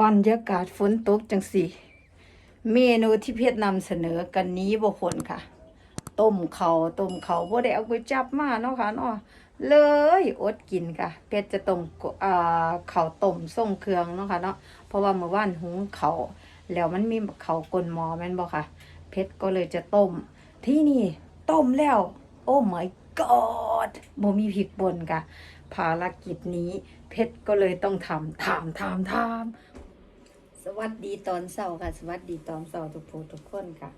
บรรยากาศฝนตกจังสิเมนูที่เพชรนำเสนอกันนี้บ่คนค่ะ ต้มเขาต้มเขาวบ่ได้เอาไปจับมาเนาะค่ะเนาะเลยอดกินค่ะ เพชรจะต้มอ่าข้าต้มส่งเครื่องเนาะค่ะเนาะเพราะว่าเมื่อวานหุงเขาแล้วมันมีเขากลนมอแม่นบ่ค่ะ เพชรก็เลยจะต้ม ที่นี่ต้มแล้ว โอ้ my god บ่มีพริกป่นค่ะ ภารกิจนี้เพชรก็เลยต้องทำถามถามถาม สวัสดีตอนเช้าค่ะ สวัสดีตอนเช้าทุกผู้ทุกคนค่ะ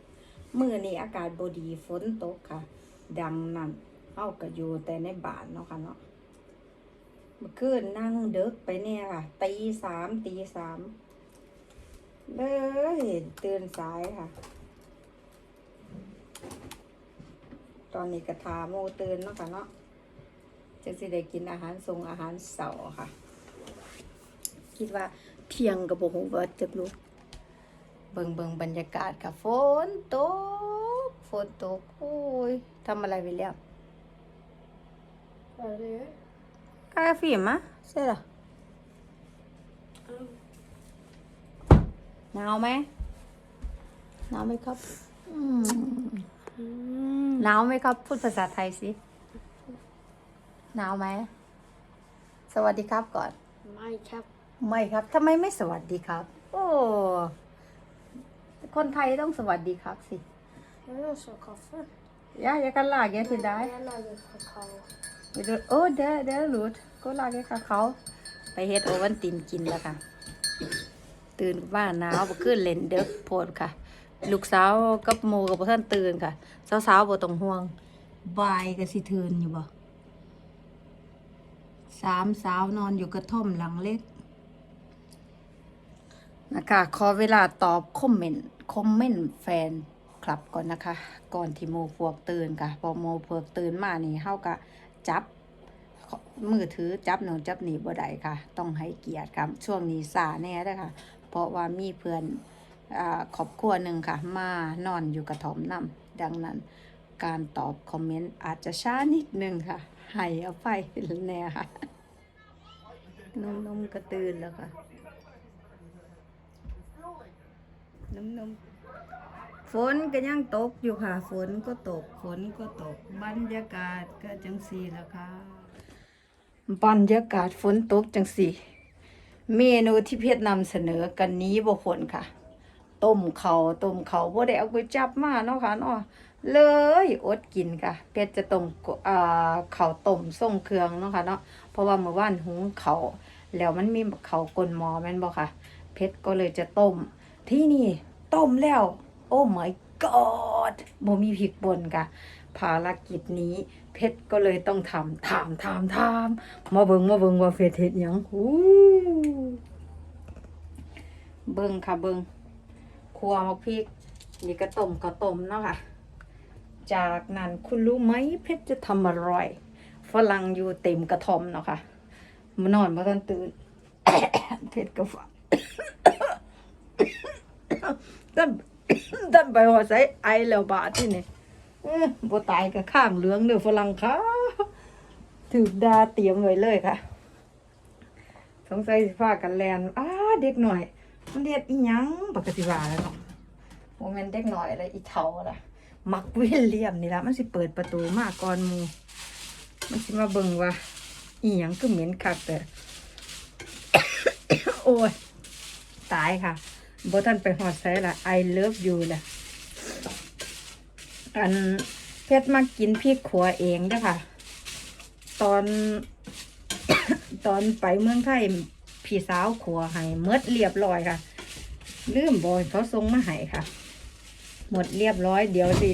มื้อนี้อากาศบดีฝนตกค่ะ ดังนั้นเฮาก็อยู่แต่ในบ้านเนาะค่ะเนาะเมื่อคืนนั่งเดึกไปเนี่ยค่ะตีสามตีสามเลยตื่นสายค่ะ ตอนนี้กระทาโมตื่นเนาะค่ะเนาะจะสิได้กินอาหารทรงอาหารเสาร์ค่ะ คิดว่า เที่ยงกับโบหูว่าจะลุกเบิงเบิงบรรยากาศค่ะฝนตกฝนตกโอ้ยทำอะไรไปแล้ว Vad är det? กาฟิมะใช่หรอหนาวไหมหนาวไหมครับอืม Mm. หนาวไหมครับ พูดภาษาไทยสิหนาวไหม สวัสดีครับก่อน Minecraft. ไม่ครับทำไมไม่สวัสดีครับ โอ้ คนไทยต้องสวัสดีครับสิ Jag vill också ha kaffe. ย่าอย่ากันลากอย่าสิได้ Jag lagar kakao. ไปดูโอ้เด้อเด้อหลุดก็ลากให้กับเขาไปเฮ็ดโอวันตินกินแล้วค่ะ ตื่นบ้านหนาวบ่ขึ้นเล่นเด็กโพดค่ะ ลูกสาวกับโมกับพ่ท่านตื่นค่ะ สาวๆบ่ต้องห่วงบายก็สิทืนอยู่บ่สามสาวนอนอยู่กระท่อมหลังเล็ก นะคะขอเวลาตอบคอมเมนต์คอมเมนต์แฟนคลับก่อนนะคะ ก่อนที่โมพวกตื่นค่ะ พอโมพวกตื่นมานี่เฮาก็จับมือถือจับหนูจับหนีบ่ได้ค่ะ ต้องให้เกียรติค่ะช่วงนี้สาแน่เด้อค่ะ เพราะว่ามีเพื่อนอาครอบครัวหนึ่งค่ะ มานอนอยู่กระถมนํดังนั้น การตอบคอมเมนต์อาจจะช้านิดนึงค่ะให้อาไปแน่ค่ะนุ่มๆก็ตื่นแล้วค่ะ นมๆฝนก็ยังตกอยู่ค่ะ ฝนก็ตก ฝนก็ตก บรรยากาศก็จังสีแล้วค่ะ บรรยากาศฝนตกจังสีเมนูที่เพชรนำเสนอกันนี้บ่คนค่ะ ต้มเขาต้มเขาวบ่ได้เอาไปจับมาเนาะค่ะเนาะเลยอดกินค่ะ เพชรจะต้มกอ่าข้าต้มส่งเครื่องเนาะค่ะเนาะเพราะว่าเมื่อวานหุงเขาแล้วมันมีเขากลนหมอแม่นบ่ค่ะ เพชรก็เลยจะต้ม ที่นี่ต้มแล้ว โอ้ my god บ่มีพริกป่นค่ะภารกิจนี้ เพชรก็เลยต้องทำถามถามถามมาเบิงมาเบิงว่าเพชรเฮ็ดหยังอู้เบิงค่ะเบิงครัวมาพริก นี่ก็ต้มก็ต้มเนาะค่ะ จากนั้นคุณรู้ไหมเพชรจะทำอะไรฝรั่งอยู่เต็มกระท่อมเนาะค่ะมานอนมาทันตื่นเพชรก็ฝัน ดันดันไปหัวใส่ไอแล้วบาดที่นี่บ่ตายก็ข้างเหลืองเด้อฝรั่งค่ะถูกดาเตรียมไว้เลยค่ะ สงสัยสิพากันแลนอ้าเด็กหน่อย มันเรียกอีหยังปกติว่าแล้วเนาะโมเมนต์เด็กหน่อยอะไรอีเฒ่าล่ะ มักวิลเลียมนี่ละมันสิเปิดประตูมากก่อนมูมันสิมาเบิ่งว่าอีหยังคือเหม็นคักแต่ โอ้ย ตายค่ะ บ่ทันไปหอดใส่ละ I love you ละอันเพชรมากินพริกขัวเองเด้อค่ะตอน ตอนไปเมืองไทยพี่สาวขัวให้เมดเรียบร้อยค่ะ ลืมบอยเขาส่งมาให้ค่ะ หมดเรียบร้อยเดี๋ยวสิ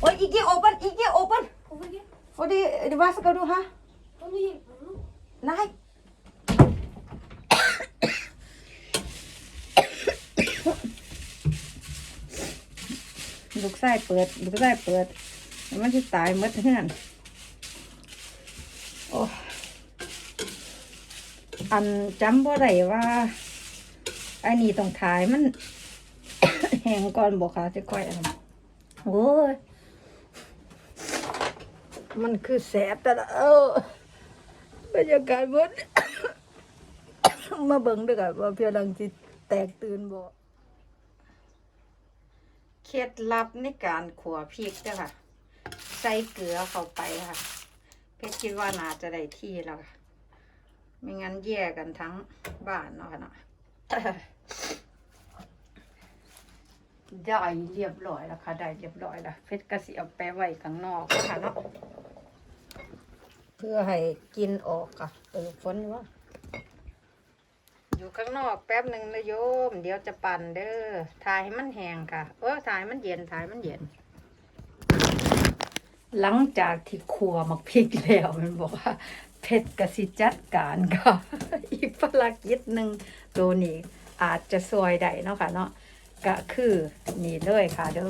โอ้ยอีกเกียโอเปนอีกเกียโอเปน Kom igen. โอ้ดิเดี๋ยวว่าสักดูฮะ Kom igen. นาย ลูกไส้เปิด ลูกไส้เปิด แล้วมันจะตายหมดเฮือนโอ้อันจำบ่ได้ว่าอันนี้ต้องถ่ายมัน แห้งก่อนบอกค่ะจะค่อยอันโอ้ยมันคือแสบแต่ละเออบรรยากาศบนมาเบิ่งด้วยกันว่าเพียงดังจิตแตกตื่นบ่ เคล็ดลับในการขัวพริกเด้อค่ะ ใส่เกลือเข้าไปค่ะ เพชรคิดว่าน่าจะได้ที่แล้วค่ะ ไม่งั้นแย่กันทั้งบ้านเนาะค่ะเนาะได้เรียบร้อยแล้วค่ะ ได้เรียบร้อยแล้ว เพชรก็สิเอาไปไว้ข้างนอกค่ะเนาะ เพื่อให้กินออกค่ะเออฝนว่า อยู่ข้างนอกแป๊บหนึ่งนะโยม เดี๋ยวจะปั่นเด้อถ่ายให้มันแห้งค่ะเออถ่ายมันเย็นถ่ายมันเย็น หลังจากที่ครัวหมักพริกแล้วมันบอกว่าเพชรกสิจัดการค่ะอีกภารกิจหนึ่งตัวนี้อาจจะซวยได้เนาะค่ะเนาะก็คือนี่เลยค่ะเด้อ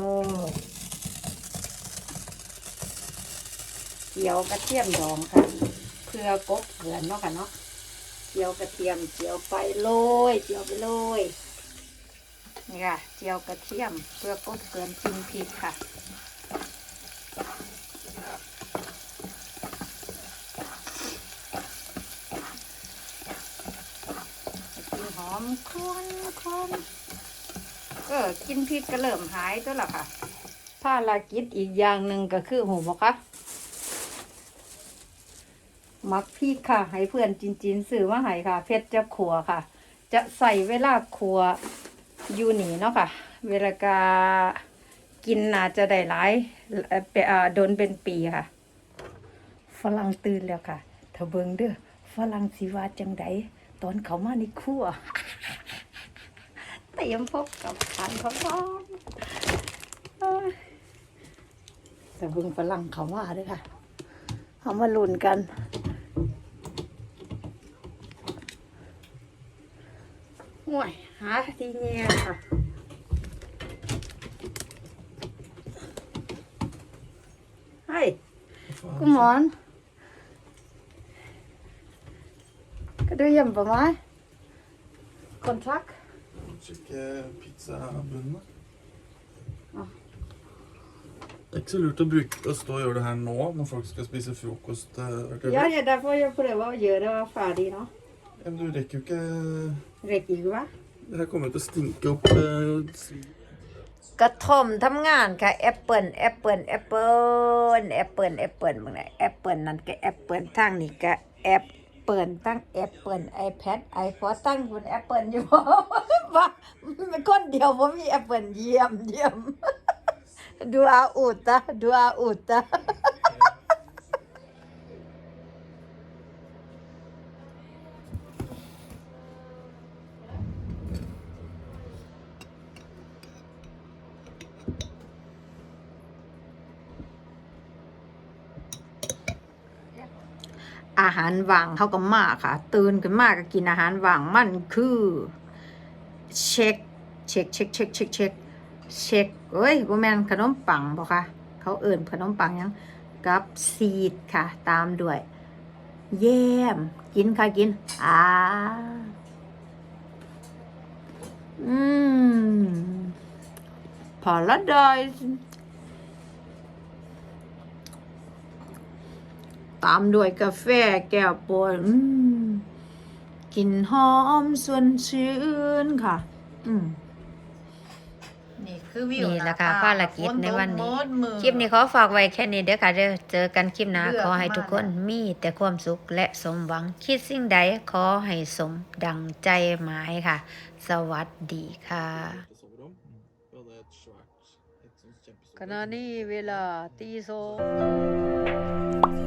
เจียวกระเทียมดองค่ะเพื่อกบเกลือนเนาะค่ะเนาะ เจียวกระเทียมเจียวไปโรยเจียวไปโรยนี่ค่ะเจียวกระเทียมเพื่อกบเกลือนกินพริกค่ะกินหอมคนคนเออกินพริกก็เริ่มหายตัวละค่ะภารกิจอีกอย่างหนึ่งก็คือหูบอกคะ มักพริกค่ะ ให้เพื่อนจินจินๆสื่อมาให้ค่ะ เพชรจะขัวค่ะ จะใส่เวลาขัวอยู่นี่เนาะค่ะ เวลากากินน่าจะได้หลายเอ่อเปอ่าโดนเป็นปีค่ะ ฝรั่งตื่นแล้วค่ะถ้าเบิงเด้อฝรั่งสิว่าจังใดตอนเขามาในครัวเตรียมพบกับทานพร้อมๆเอ้ยแต่เบิงฝรั่งเขาว่าเด้วยค่ะเขามาลุ้นกัน ห่วยหาทีเงี้ยค่ะ Hej, god morgen. Kan du hjælpe mig? Kontakt? Sjekke pizzabunnene. Ja. Det er ikke så lurt å, bruke, å stå og gjøre det her nå når folk skal spise frokost. eh, Rakel. Ja, ja, da får jeg prøve å gjøre det ferdig nå. Ja, Men du rekker jo ikke Rekker ikke, hva? Det her kommer jo til å stinke opp eh, svi- กระท่อมทำงานค่ะแอปเปิลแอปเปิลแอปเปิลแอปเปิลแอปเปิลมึงไหนแอปเปิลนั่นก็แอปเปิลทางนี้ก็แอปเปิลตั้งแอปเปิลไอแพดไอพอตั้งบนแอปเปิลอยู่ว่ามันคนเดียวผมมีแอปเปิลเยี่ยมเยี่ยมดูอาอุดตะดูอาอุดตะ อาหารว่างเขาก็มากค่ะ ตื่นขึ้นมากก็กินอาหารว่างมันคือเช็คเช็คเช็คเช็คเช็คเช็คเช็คเอ้ยบ่แมนขนมปังบ่ค่ะเขาเอิ่นขนมปังยังกับซีดค่ะ ตามด้วยแยมกินค่ะกินอ่าอืมพอละดอย ตามด้วยกาแฟแก้วโปรยอืมกลิ่นหอมส่วนชื่นค่ะ อืมนี่คือวิวนี่แหละค่ะหาภารกิจในวันนี้ฝตกหมดมือคลิปนี้ขอฝากไว้แค่นี้เด้อค่ะเด้อเจอกันคลิปหน้าเลือกขอให้ทุกคนมามีแต่ความสุขและสมหวัง คิดสิ่งใดขอให้สมดังใจหมายค่ะ สวัสดีค่ะ på soverom. Vi hadde et svært et sånt ข kjempesoverom. ณะนี้เวลาตีสอง